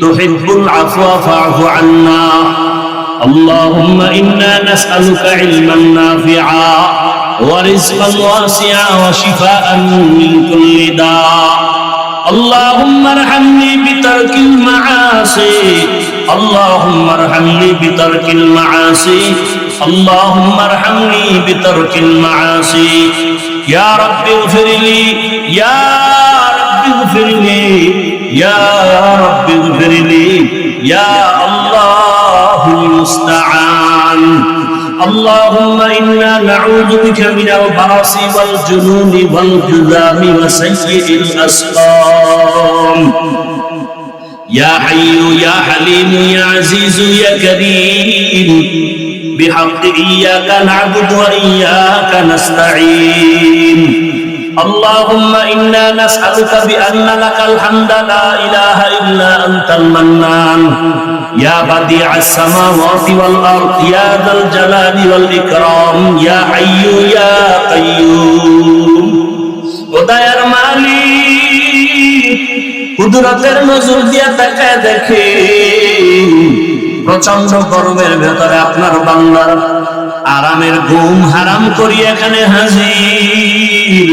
تحب العفو فاعف عنا. اللهم إنا نسألك علما نافعا ورزقا واسعا وشفاء من كل داء. اللهم ارحمني بترك المعاصي. اللهم ارحمني بترك المعاصي. اللهم ارحمني بترك المعاصي. يا رب اغفر لي. يا اغفر لي يا رب اغفر لي يا الله المستعان اللهم إنا نعوذ بك من البرص والجنون والجذام وسيء الأسقام يا حي يا حليم يا عزيز يا كريم بحق إياك نعبد وإياك نستعين اللهم إنا نسألك بأن لك الحمد لا إله إلا أنت المنان يا بديع السماوات والأرض يا ذا الجلال والإكرام يا حي يا قيوم উদয়ের মালিক কুদরতের নজর দিয়া তাকায় দেখে প্রচন্ড গরমের ভেতরে আপনার বাংলার আরামের ঘুম হারাম করি এখানে হাজির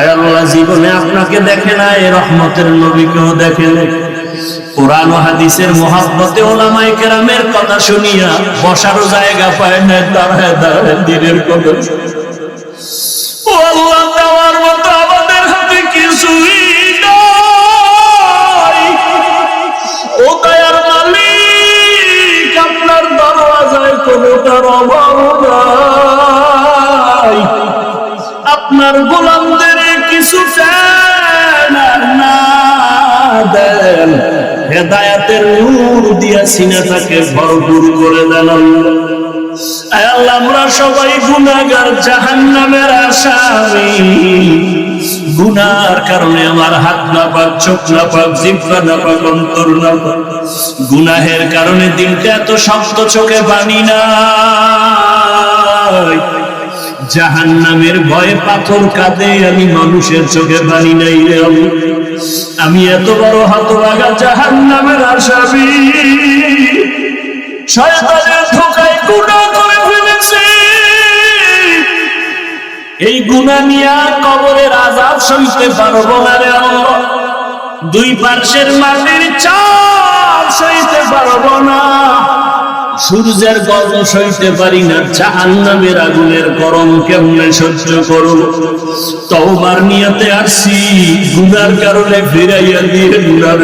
আয়াল্লাহ জীবনে আপনাকে দেখে না, এ রহমতের নবীকেও দেখে নাই। কোরআন হাদিসের মহাব্বতে ওলামাই কেরামের কথা শুনিয়া বসারও জায়গা পায় না, দাঁড়ায় দাঁড়ায়, দিনের কবে আপনার গোলামদের কিছু দেন। হেদায়াতের নূর দিয়া সিনাটাকে ভরপুর করে দেন। আমরা সবাই গুনাগার জাহান নামের আসামি। গুনার কারণে আমার হাত না পাক চোখ না পাক জিব্বা না পাক অন্তর না পাক গুনাহের কারণে দিনটা এত শক্ত চোখে পানি না জাহান নামের ভয়ে পাথর কাঁদে, আমি মানুষের চোখে পানি নাই। আমি। এত বড় হতভাগা জাহান নামের আসামি এই গুনাহ নিয়ে কবরের আজাব সইতে পারব না রে দুই পার্শ্বের মাটির চাপ সইতে পারব না। সূর্যের গরম সইতে পারি না, জাহান্নামের আগুনের গরম কেমনে সহ্য করব তওবার নিয়তে আসছি গুনার কারণে ফিরাইয়া দিয়ে গুনার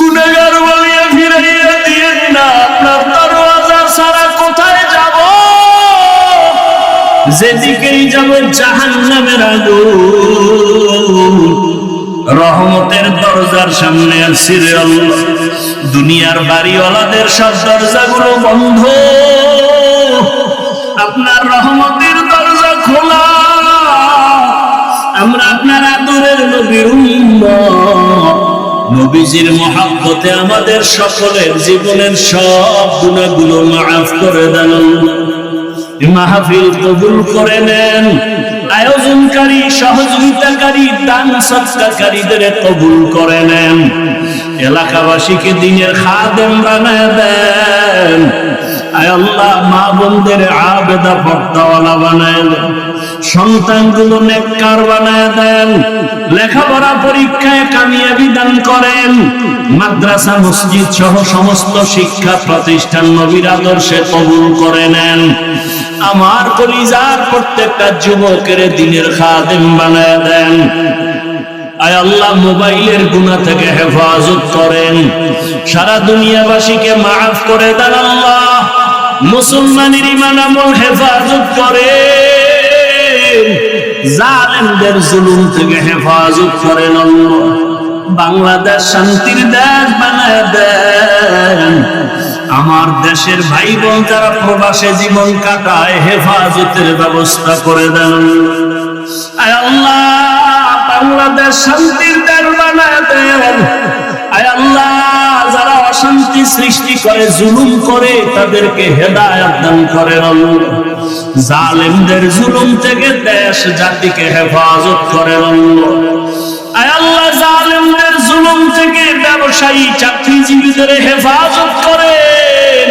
গুনাগার বলিয়া ফিরাইয়া না, আপনার দরওয়াজা ছাড়া কোথায় যাব? যেদিকেই যাব জাহান্নামের আগুন রহমতের দরজার সামনে আসছি রে আল্লাহ। দুনিয়ার বাড়িওয়ালাদের সব দরজাগুলো বন্ধ। আপনার রহমতের দরজা খোলা। আমরা আপনার আদরের নবীর নবীজির মহাব্বতে আমাদের সকলের জীবনের সব গুণাগুলো মাফ করে দেন। মাহফিল কবুল করে নেন। আয়োজনকারী, সহযোগিতাকারী, দান সৎকারীদের কবুল করে নেন। এলাকাবাসীকে দিনের খাদেম বানায় দেন। আল্লাহ, মা বোনদের আবেদা পর্দাওয়ালা বানায় দেন। সন্তানগুলো নেককার বানায় দেন। লেখাপড়া পরীক্ষায় কামিয়াবি দান করেন। মাদ্রাসা, মসজিদ সহ সমস্ত শিক্ষা প্রতিষ্ঠান নবীর আদর্শে কবুল করে নেন। আমার কলিজার প্রত্যেকটা যুবকের দিনের খাদেম বানায় দেন। আয় আল্লাহ মোবাইলের গুণা থেকে হেফাজত করেন। সারা দুনিয়াবাসীকে মাফ করে দেন আল্লাহ। মুসলমানের ইমান আমল হেফাজত করে জালেমদের জুলুম থেকে হেফাজত করেন আল্লাহ। বাংলাদেশ শান্তির দেশ বানায় দেন। আমার দেশের ভাই বোন যারা প্রবাসে জীবন কাটায় হেফাজতের ব্যবস্থা করে দেন। আল্লাহ। বাংলাদেশ শান্তির দেশ বানায় দেন। আয় আল্লাহ, যারা অশান্তি সৃষ্টি করে, জুলুম করে, তাদেরকে হেদায়াত দান করেন আল্লাহ। জালেমদের জুলুম থেকে দেশ, জাতিকে হেফাজত করেন আল্লাহ। আয় আল্লাহ, জালেমদের জুলুম থেকে ব্যবসায়ী, চাকরিজীবীদের হেফাজত করেন।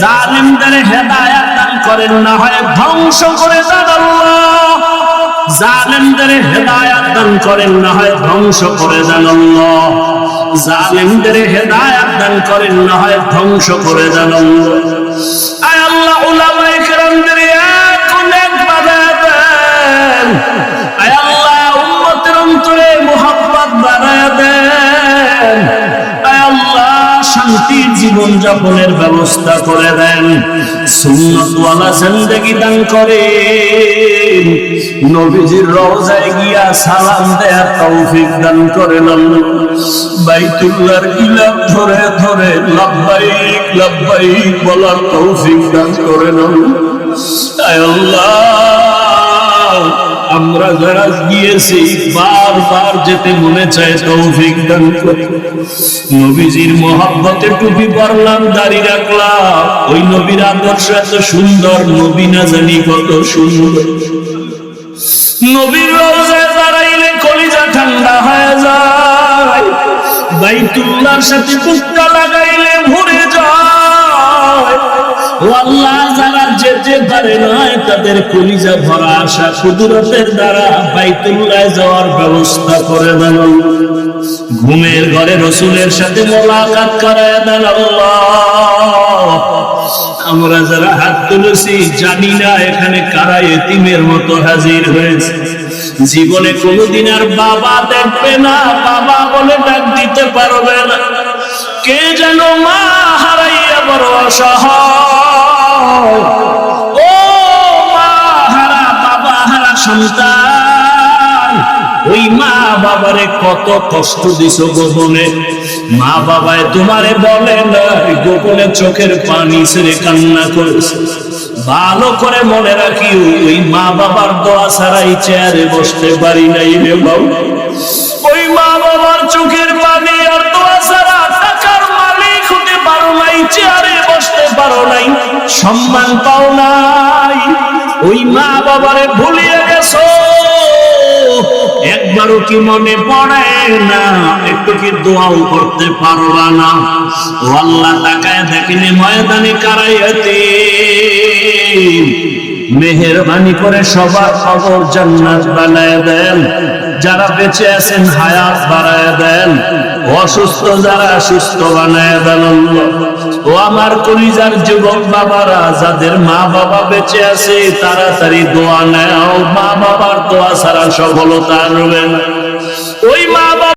জালেমদের হেদায়াত দান করেন, না হয় ধ্বংস করে দেন আল্লাহ। জালেমদের হেদায়াত দান করেন, না হয় ধ্বংস করে দেন জালেমদের হেদায়াত দান করেন, না হয় ধ্বংস করে দেন শান্তির জীবন যাপনের ব্যবস্থা করে দেন। সুন্নতওয়ালা জিন্দেগি দান করেন। নবীজির রওজায় গিয়া সালাম দেয়া তৌফিক দান করেন। বাইতুল্লাহর ইলাম ধরে ধরে লাব্বাইক লাব্বাইক বলার তৌফিক দান করেন। আয় আল্লাহ আমরা যারা গিয়েছি, বারবার যেতে মনে চায় তৌফিক দান নবীজির মহাব্বতে টুপি পরলাম, দাড়ি রাখলাম। ওই নবীর আদর্শ এত সুন্দর, নবী না জানি কত সুন্দর। নবীর রওজায় দাঁড়াইলে কলিজা ঠান্ডা হয়ে যায়। বাইতুল্লাহর সাথে বুকটা লাগাইলে পারে তাদের কলিজা ভরা আশা দ্বারা যাওয়ার ব্যবস্থা করে দেন। ঘুমের ঘরে রসুলের সাথে মোলাকাত করায় দেন আমরা যারা হাত তুলেছি, জানি না এখানে কারা এতিমের মতো হাজির হয়েছে। জীবনে কোনোদিন আর বাবা দেখবে না, বাবা বলে ডাক দিতে পারবে না। কে যেন মা হারাইয়া বড় অসহায়। সন্তান, ওই মা কত কষ্ট গোপনে মা বাবায় তোমারে বলে গোপনে চোখের পানি ছেড়ে কান্না করেছে। ভালো করে মনে রাখি ওই মা বাবার দোয়া ছাড়াই চেয়ারে বসতে পারি নাই রে বাবু। ওই মা বাবার চোখের পানি আর দোয়া ছাড়া টাকার মালিক হতে পারো নাই, চেয়ারে বসতে পারো নাই। সম্মান পাও নাই। ওই মা বাবারে গেছো একবারও কি মনে পড়ে না? একটু কি দোয়াও করতে পারবা না? ও আল্লাহ তাকায় দেখিনি ময়দানে কারাইতে মেহরবানি করে সবার খবর জান্নাত বানায় দেন। যারা বেঁচে আছেন, হায়াত বাড়ায় দেন। অসুস্থ যারা, সুস্থ বানায় দেন ও আমার কলিজার যুবক বাবারা, যাদের মা বাবা বেঁচে আছে, তাড়াতাড়ি দোয়া নেও। মা বাবার দোয়া ছাড়া সফলতা আনবেন। ওই মা বাবা